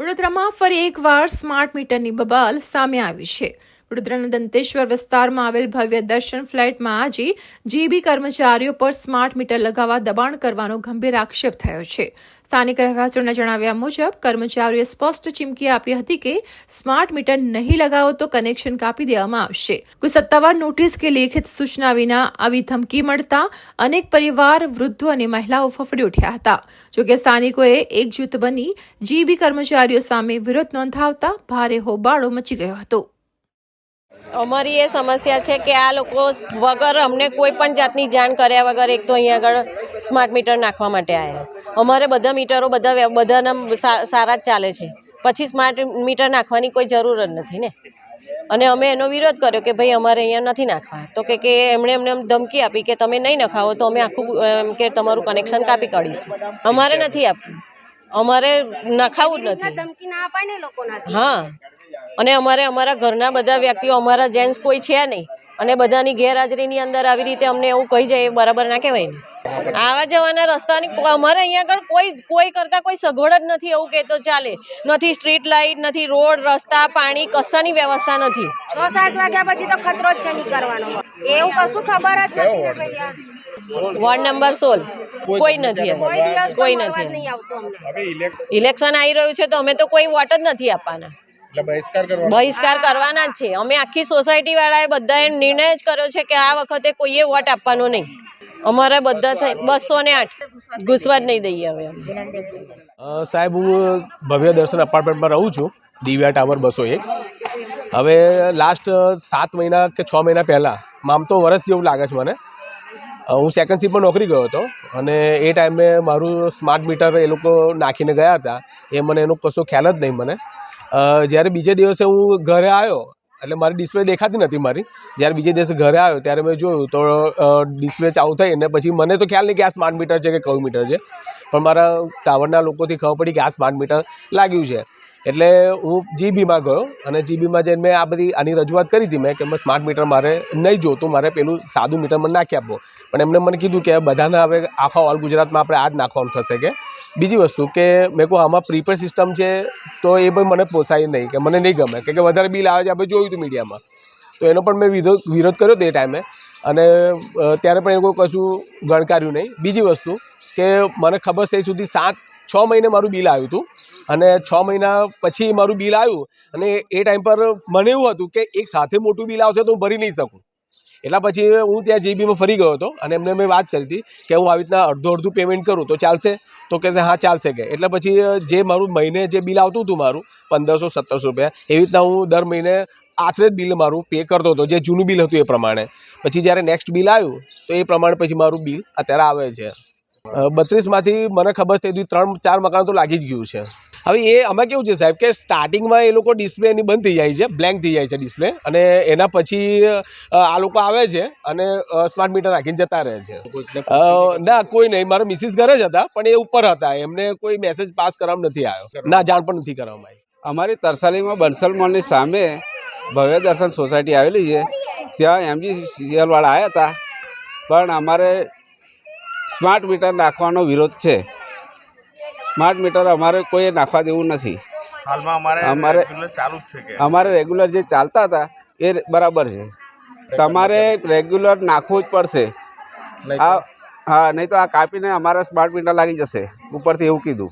વડોદરામાં ફરી એકવાર સ્માર્ટ મીટરની બબાલ સામે આવી છે. વડોદરાના દંતેશ્વર વિસ્તારમાં આવેલ ભવ્ય દર્શન ફ્લેટમાં આજે જીબી કર્મચારીઓ પર સ્માર્ટ મીટર લગાવવા દબાણ કરવાનો ગંભીર આક્ષેપ થયો છે. સ્થાનિક રહેવાસીઓના જણાવ્યા મુજબ, કર્મચારીઓએ સ્પષ્ટ ચીમકી આપી હતી કે સ્માર્ટ મીટર નહીં લગાવો તો કનેક્શન કાપી દેવામાં આવશે. કોઈ સત્તાવાર નોટિસ કે લેખિત સૂચના વિના આવી ધમકી મળતા અનેક પરિવાર, વૃદ્ધો અને મહિલાઓ ફફડી ઉઠ્યા હતા. જોકે સ્થાનિકોએ એકજૂથ બની જીબી કર્મચારીઓ સામે વિરોધ નોંધાવતા ભારે હોબાળો મચી ગયો હતો. અમારી એ સમસ્યા છે કે આ લોકો વગર અમને કોઈ પણ જાતની જાણ કર્યા વગર એક તો અહીંયા આગળ સ્માર્ટ મીટર નાખવા માટે આવ્યા અમારે બધા મીટરો બધા બધાના સારા જ ચાલે છે. પછી સ્માર્ટ મીટર નાખવાની કોઈ જરૂર જ નથી ને. અને અમે એનો વિરોધ કર્યો કે ભાઈ અમારે અહીંયા નથી નાખવા. તો કે કે એમણે એમને ધમકી આપી કે તમે નહીં નખાવો તો અમે આખું એમ કે તમારું કનેક્શન કાપી કાઢીશું. અમારે નથી આપવું. અમારે નખાવું જ નથી. ધમકી ના અપાય ને લોકોના હા. અને અમારે અમારા ઘરના બધા વ્યક્તિઓ અમારા જેન્ટ્સ કોઈ છે નહીં. અને બધાની ગેરહાજરીની અંદર આવી રીતે અમને એવું કહી જાય બરાબર ના કહેવાય ને. આવા જવાના રસ્તાની અમારે અહીંયા આગળ કોઈ કોઈ કરતા કોઈ સગવડ જ નથી એવું કહેતો ચાલે. નથી સ્ટ્રીટ લાઇટ નથી રોડ રસ્તા પાણી કશાની વ્યવસ્થા નથી. છ સાત વાગ્યા પછી તો ખતરો જ છે નીકળવાનો. એવું કશું ખબર જ નથી ને ભાઈ આ. વોર્ડ નંબર સોળ. કોઈ નથી કોઈ નથી નહીં આવતું અમને. ઇલેક્શન આવી રહ્યું છે તો અમે તો કોઈ વોટ જ નથી આપવાના. બહિષ્કાર કરવાના. જ છે. અમે આખી સોસાયટી વાળાએ બધાએ નિર્ણય જ કર્યો છે કે આ વખતે કોઈએ વોટ આપવાનો નહીં. અમારે બધા થઈ બસો ને આઠ. ઘૂસવા જ નહીં દઈએ હવે સાહેબ હું ભવ્ય દર્શન અપાર્ટમેન્ટમાં રહું છું. દિવ્યા ટાવર બસો એક. હવે લાસ્ટ સાત મહિના કે છ મહિના પહેલાં આમ તો વરસ જેવું લાગે છે મને. હું સેકન્ડ શિફ્ટમાં નોકરી ગયો હતો અને એ ટાઈમે મારું સ્માર્ટ મીટર એ લોકો નાખીને ગયા હતા. એ મને એનો કશો ખ્યાલ જ નહીં મને. જ્યારે બીજે દિવસે હું ઘરે આવ્યો, એટલે મારી ડિસ્પ્લે દેખાતી નથી મારી, જ્યારે બીજે દિવસે ઘરે આવ્યો ત્યારે મેં જોયું તો ડિસ્પ્લે ચાલુ થઈ ને પછી મને તો ખ્યાલ નહીં કે આ સ્માર્ટ મીટર છે કે કયું મીટર છે, પણ મારા ટાવરના લોકોથી ખબર પડી કે આ સ્માર્ટ મીટર લાગ્યું છે. એટલે હું જીબીમાં ગયો અને જીબીમાં જઈને મેં આ બધી, આની રજૂઆત કરી હતી મેં કે મેં સ્માર્ટ મીટર મારે નહીં જોતું, મારે પેલું સાદું મીટર મને નાખી આપો. પણ એમને મને કીધું કે બધાને હવે આખા ઓલ ગુજરાતમાં આપણે આ જ નાખવાનું થશે કે બીજી વસ્તુ કે મેં કહું, આમાં પ્રીપેડ સિસ્ટમ છે, તો એ પણ મને પોસાય નહીં, કે મને નહીં ગમે. કે વધારે બિલ આવે છે આપણે જોયું હતું મીડિયામાં તો એનો પણ મેં વિરોધ વિરોધ કર્યો તે ટાઈમે અને ત્યારે પણ એ કોઈ કશું ગણકાર્યું નહીં. બીજી વસ્તુ કે મને ખબર થઈ સુધી સાત, છ મહિને મારું બિલ આવ્યું હતું. અને છ મહિના પછી મારું બિલ આવ્યું. અને એ ટાઈમ પર મને એવું હતું કે એક સાથે મોટું બિલ આવશે તો હું ભરી નહીં શકું. એટલા પછી હું ત્યાં જીબીમાં ફરી ગયો હતો અને એમને મેં વાત કરી હતી કે હું આવી રીતના અડધું અડધું પેમેન્ટ કરું તો ચાલશે? તો કહેશે, હા, ચાલશે કે. એટલે પછી જે મારું મહિને જે બિલ આવતું હતું મારું, પંદરસો, સત્તરસો રૂપિયા, એવી રીતના હું દર મહિને આશરે જ બિલ મારું પે કરતો હતો, જે જૂનું બિલ હતું એ પ્રમાણે. પછી જ્યારે નેક્સ્ટ બિલ આવ્યું, તો એ પ્રમાણે પછી મારું બિલ અત્યારે આવે છે. બત્રીસમાંથી મને ખબર થઈ હતી ત્રણ ચાર મકાન તો લાગી જ ગયું છે. હવે એ અમે કેવું છે સાહેબ કે સ્ટાર્ટિંગમાં એ લોકો ડિસ્પ્લે એની બંધ થઈ જાય છે બ્લેન્ક થઈ જાય છે ડિસ્પ્લે અને એના પછી આ લોકો આવે છે અને સ્માર્ટ મીટર રાખીને જતા રહે છે. ના કોઈ નહીં. મારા મિસિસ ઘરે જ હતા પણ એ ઉપર હતા. એમને કોઈ મેસેજ પાસ કરવામાં નથી આવ્યો. ના જાણ પણ નથી કરવામાં આવી. અમારી તરસાલીમાં બંસલ મોલની સામે ભવ્ય દર્શન સોસાયટી આવેલી છે. ત્યાં એમજી સીએલવાળા આવ્યા હતા. પણ અમારે સ્માર્ટ મીટર નાખવાનો વિરોધ છે. સ્માર્ટ મીટર અમારે કોઈ નાખવા દેવું નથી. હાલમાં અમારે અમારે રેગ્યુલર જે ચાલતા હતા એ બરાબર છે. તમારે રેગ્યુલર નાખવું જ પડશે. આ હા નહીં તો આ કાપીને અમારા સ્માર્ટ મીટર લાગી જશે. ઉપરથી એવું કીધું.